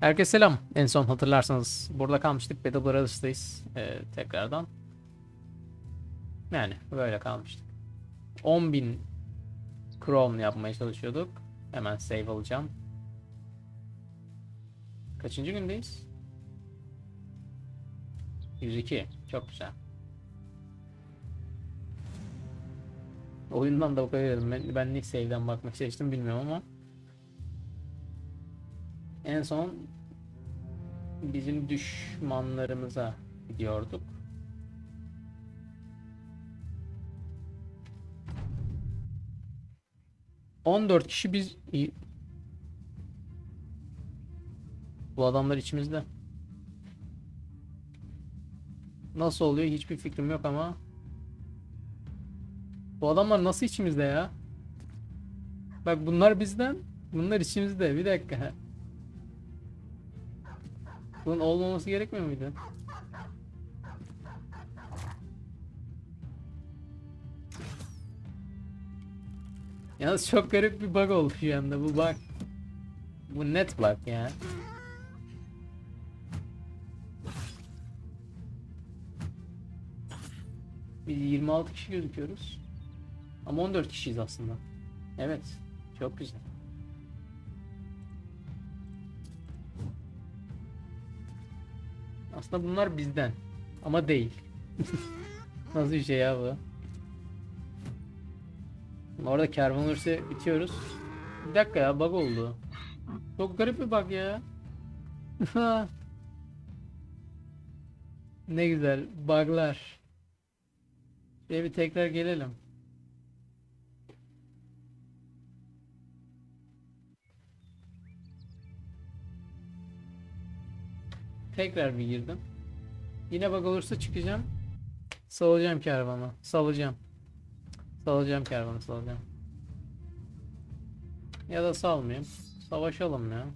Herkese selam. En son hatırlarsanız burada kalmıştık. Battle Brothers'tayız ee, tekrardan. Yani böyle kalmıştık. 10.000 Chrome yapmaya çalışıyorduk. Hemen save alacağım. Kaçıncı gündeyiz? 102. Çok güzel. Oyundan da bakabilirim. Ben, ben niye save'den bakmak seçtim bilmiyorum ama. En son bizim düşmanlarımıza gidiyorduk. On dört kişi biz bu adamlar içimizde. Nasıl oluyor hiçbir fikrim yok ama bu adamlar nasıl içimizde ya? Bak bunlar bizden, bunlar içimizde. Bir dakika. Bunun olmaması gerekmiyor muydu? Yalnız çok garip bir bug oldu şu anda bu bug. Bu net bug ya. Biz 26 kişi gözüküyoruz. Ama 14 kişiyiz aslında. Evet. Çok güzel. Aslında bunlar bizden. Ama değil. Nasıl bir şey ya bu? Orada kervan olursa bitiyoruz. Bir dakika ya bug oldu. Çok garip bir bug ya. ne güzel buglar. Şöyle bir tekrar gelelim. Tekrar bir girdim. Yine bug olursa çıkacağım. Salacağım kervanı. Salacağım. Salacağım kervanı salacağım. Ya da salmayayım. Savaşalım ya.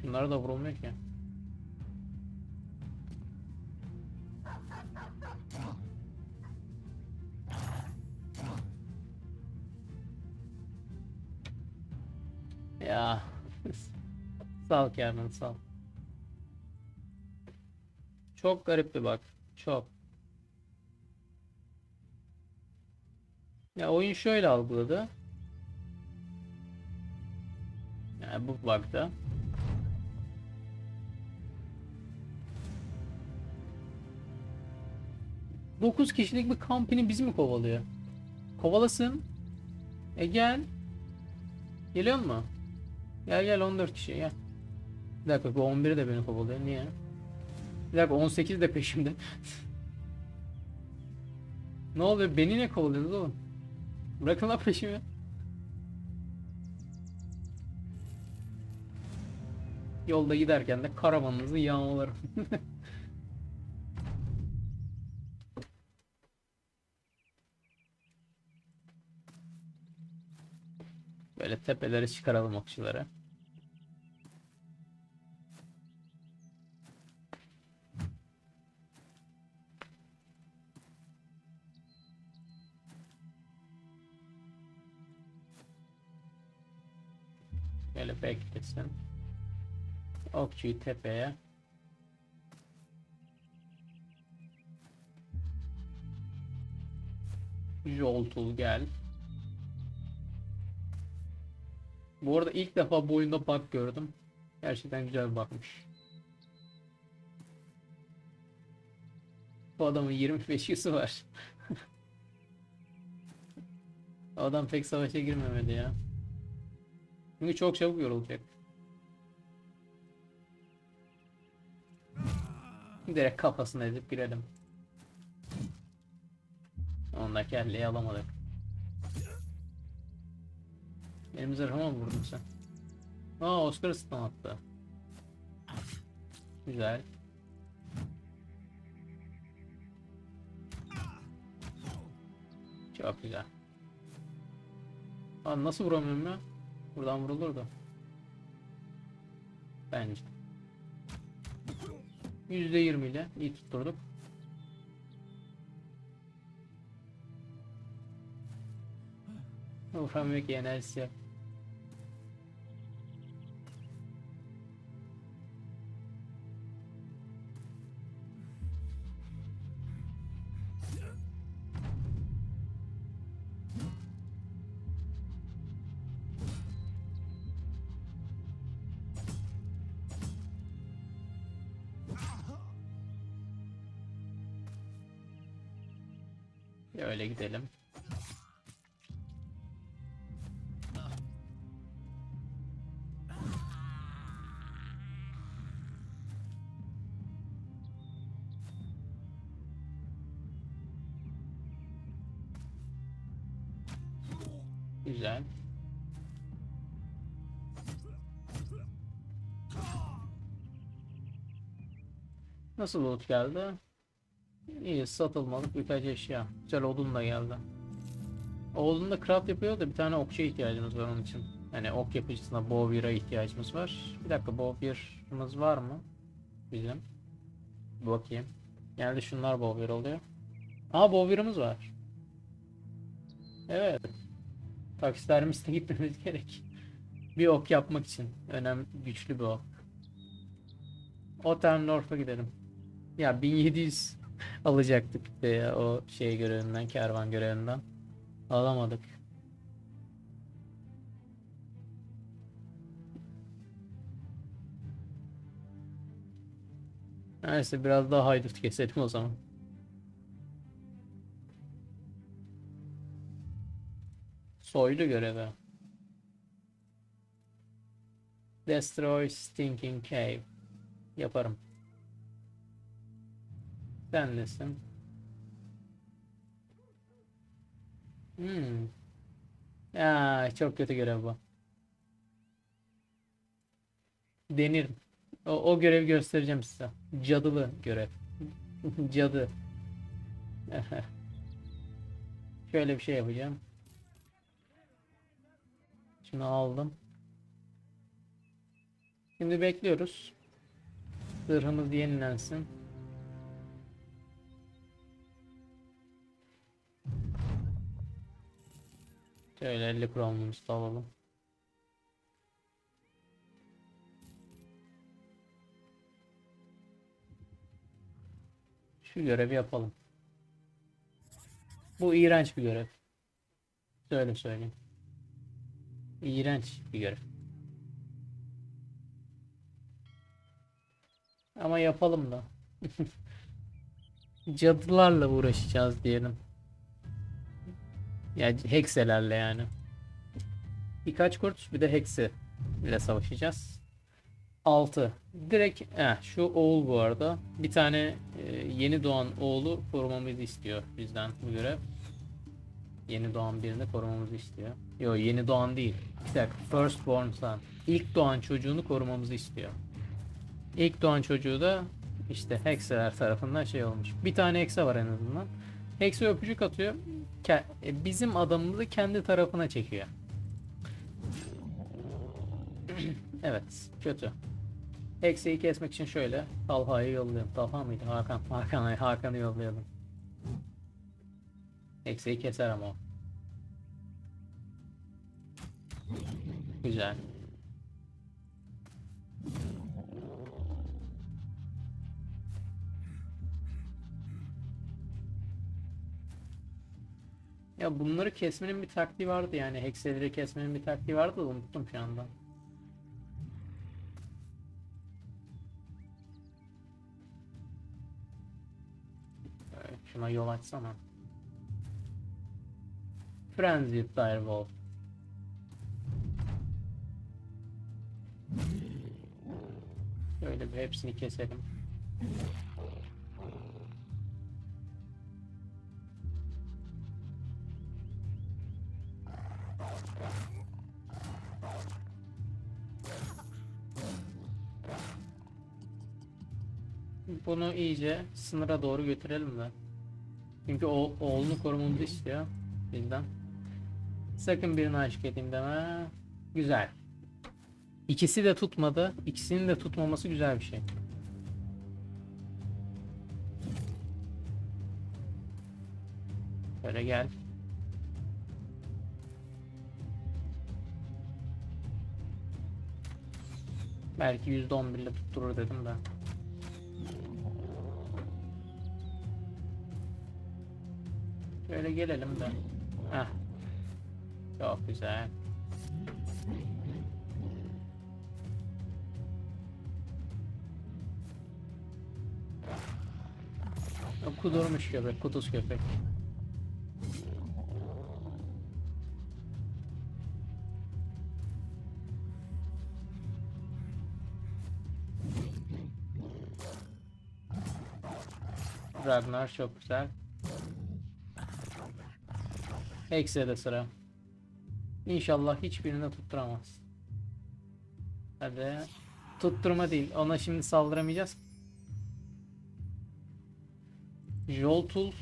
Şunlara da vurulmuyor ki. Sal Kerman sal. Çok garip bir bak. Çok. Ya oyun şöyle algıladı. Yani bu bug'da. Dokuz kişilik bir kampini bizi mi kovalıyor? Kovalasın. E gel. Geliyor mu? Gel gel 14 kişi gel. Bir dakika bu 11 de beni kovalıyor. Niye? Bir dakika 18 de peşimde. ne oluyor? Beni ne kovalıyorsunuz oğlum? Bırakın lan peşimi. Yolda giderken de karavanınızı yağmalarım. Böyle tepelere çıkaralım okçuları. Böyle beklesin. Okçuyu tepeye. Joltul gel. Bu arada ilk defa bu oyunda bug gördüm. Gerçekten güzel bakmış. Bu adamın 25 yüzü var. Adam pek savaşa girmemeli ya. Çünkü çok çabuk yorulacak. Direkt kafasına edip girelim. Onda kelleyi alamadık. Benim zırhıma mı vurdun sen? Aa Oscar stun attı. Güzel. Çok güzel. Aa, nasıl vuramıyorum ya? Buradan vurulurdu. Bence. %20 ile iyi tutturduk. Vuramıyor ki enerjisi yok. Öyle gidelim. Güzel. Nasıl loot geldi? İyi satılmalık birkaç eşya. Güzel odun da geldi. O odunla craft yapıyor da bir tane okçuya ihtiyacımız var onun için. Hani ok yapıcısına bowwheel'a ihtiyacımız var. Bir dakika bowwheel'ımız var mı? Bizim. Bir bakayım. Genelde şunlar bowwheel oluyor. Aa bowwheel'ımız var. Evet. Taksidermiste gitmemiz gerek. Bir ok yapmak için. Önemli, güçlü bir ok. Otel North'a gidelim. Ya 1700 alacaktık de o şey görevinden, kervan görevinden. Alamadık. Neyse biraz daha haydut keselim o zaman. Soylu görevi. Destroy Stinking Cave. Yaparım. Sen nesin? Hmm. Ya çok kötü görev bu. Denirim. O, o görevi göstereceğim size. Cadılı görev. Cadı. Şöyle bir şey yapacağım. Şunu aldım. Şimdi bekliyoruz. Zırhımız yenilensin. Şöyle 50 kromumuzu da alalım. Şu görevi yapalım. Bu iğrenç bir görev. Söyle söyleyeyim. İğrenç bir görev. Ama yapalım da. Cadılarla uğraşacağız diyelim. Yani hekselerle yani. Birkaç kurt bir de heksi ile savaşacağız. 6. Direkt eh, şu oğul bu arada. Bir tane e, yeni doğan oğlu korumamızı istiyor bizden bu görev. Yeni doğan birini korumamızı istiyor. Yo yeni doğan değil. Bir dakika. First born son. İlk doğan çocuğunu korumamızı istiyor. İlk doğan çocuğu da işte hekseler tarafından şey olmuş. Bir tane hekse var en azından. Hekse öpücük atıyor. E, bizim adamımızı kendi tarafına çekiyor. evet, kötü. Hekseyi kesmek için şöyle Talha'yı yollayalım. Talha mıydı? Hakan. Hakan Hakan'ı yollayalım. Hekseyi keser ama o. Güzel. Ya bunları kesmenin bir taktiği vardı yani. Hekseleri kesmenin bir taktiği vardı da unuttum şu anda. Ee, Şuna yol açsana. Frenzied Direwolf. Şöyle bir hepsini keselim. bunu iyice sınıra doğru götürelim de. Çünkü o oğlunu korumamızı istiyor bizden. Sakın birine aşık edeyim deme. Güzel. İkisi de tutmadı. İkisinin de tutmaması güzel bir şey. Böyle gel. Belki %11 ile tutturur dedim ben. Şöyle gelelim de. Heh. Çok güzel. Kudurmuş köpek, kuduz köpek. Ragnar çok güzel. Hex'e de sıra. İnşallah hiçbirini tutturamaz. Hadi. Tutturma değil. Ona şimdi saldıramayacağız. Joltul.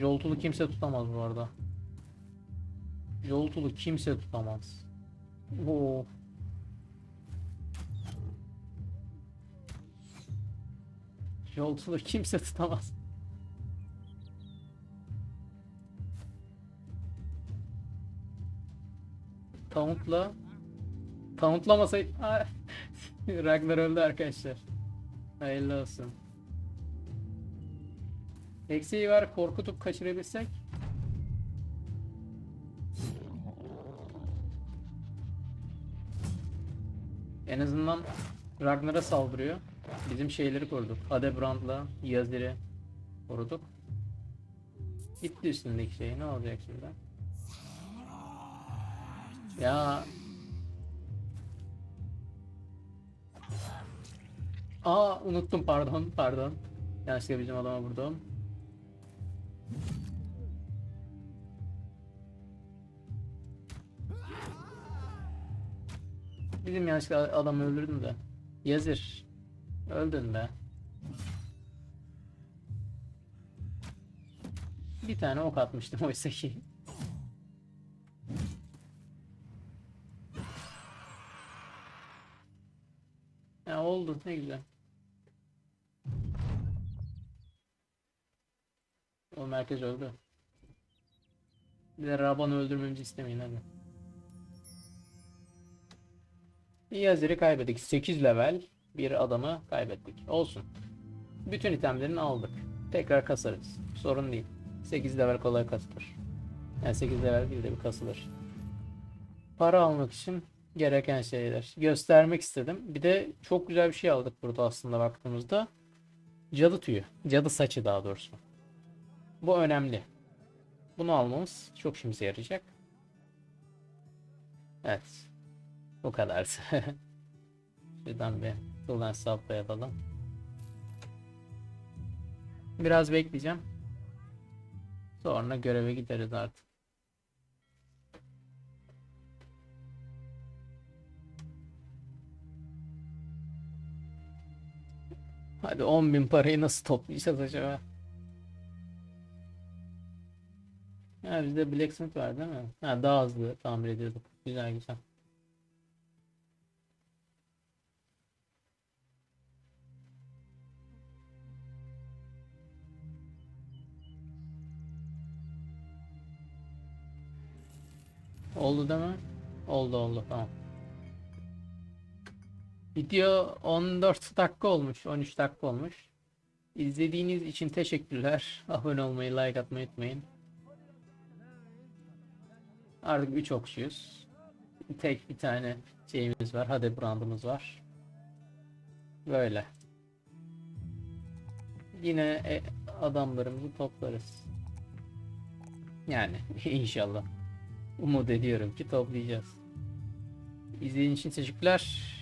Joltul'u kimse tutamaz bu arada. Joltul'u kimse tutamaz. Oo. Joltul'u kimse tutamaz. Tauntla Tauntlamasaydı Aa, Ragnar öldü arkadaşlar. Hayırlı olsun. Eksiği var korkutup kaçırabilsek. En azından Ragnar'a saldırıyor. Bizim şeyleri koruduk. Hadebrand'la Yazir'i koruduk. Gitti üstündeki şey. Ne olacak şimdi? Ya. Aa unuttum pardon pardon. Yanlışlıkla bizim adama vurdum. Bizim yanlışlıkla adamı öldürdüm de. Yazır. Öldün be. Bir tane ok atmıştım oysa ki. Oldu ne güzel. O merkez öldü. Bir de Raban'ı öldürmemizi istemeyin hadi. Yazir'i kaybettik. 8 level bir adamı kaybettik. Olsun. Bütün itemlerini aldık. Tekrar kasarız. Sorun değil. 8 level kolay kasılır. Yani 8 level değil de bir kasılır. Para almak için gereken şeyler. Göstermek istedim. Bir de çok güzel bir şey aldık burada aslında baktığımızda. Cadı tüyü. Cadı saçı daha doğrusu. Bu önemli. Bunu almamız çok işimize yarayacak. Evet. Bu kadar. Şuradan bir Tulen Sap'a yapalım. Biraz bekleyeceğim. Sonra göreve gideriz artık. Hadi 10.000 parayı nasıl toplayacağız acaba? Ha bizde Blacksmith var değil mi? Ha daha hızlı tamir ediyorduk. Güzel güzel. Oldu değil mi? Oldu oldu tamam. Video 14 dakika olmuş. 13 dakika olmuş. İzlediğiniz için teşekkürler. Abone olmayı, like atmayı unutmayın. Artık 3 okçuyuz. Tek bir tane şeyimiz var. Hadi brandımız var. Böyle. Yine e, adamlarımızı toplarız. Yani inşallah. Umut ediyorum ki toplayacağız. İzlediğiniz için teşekkürler.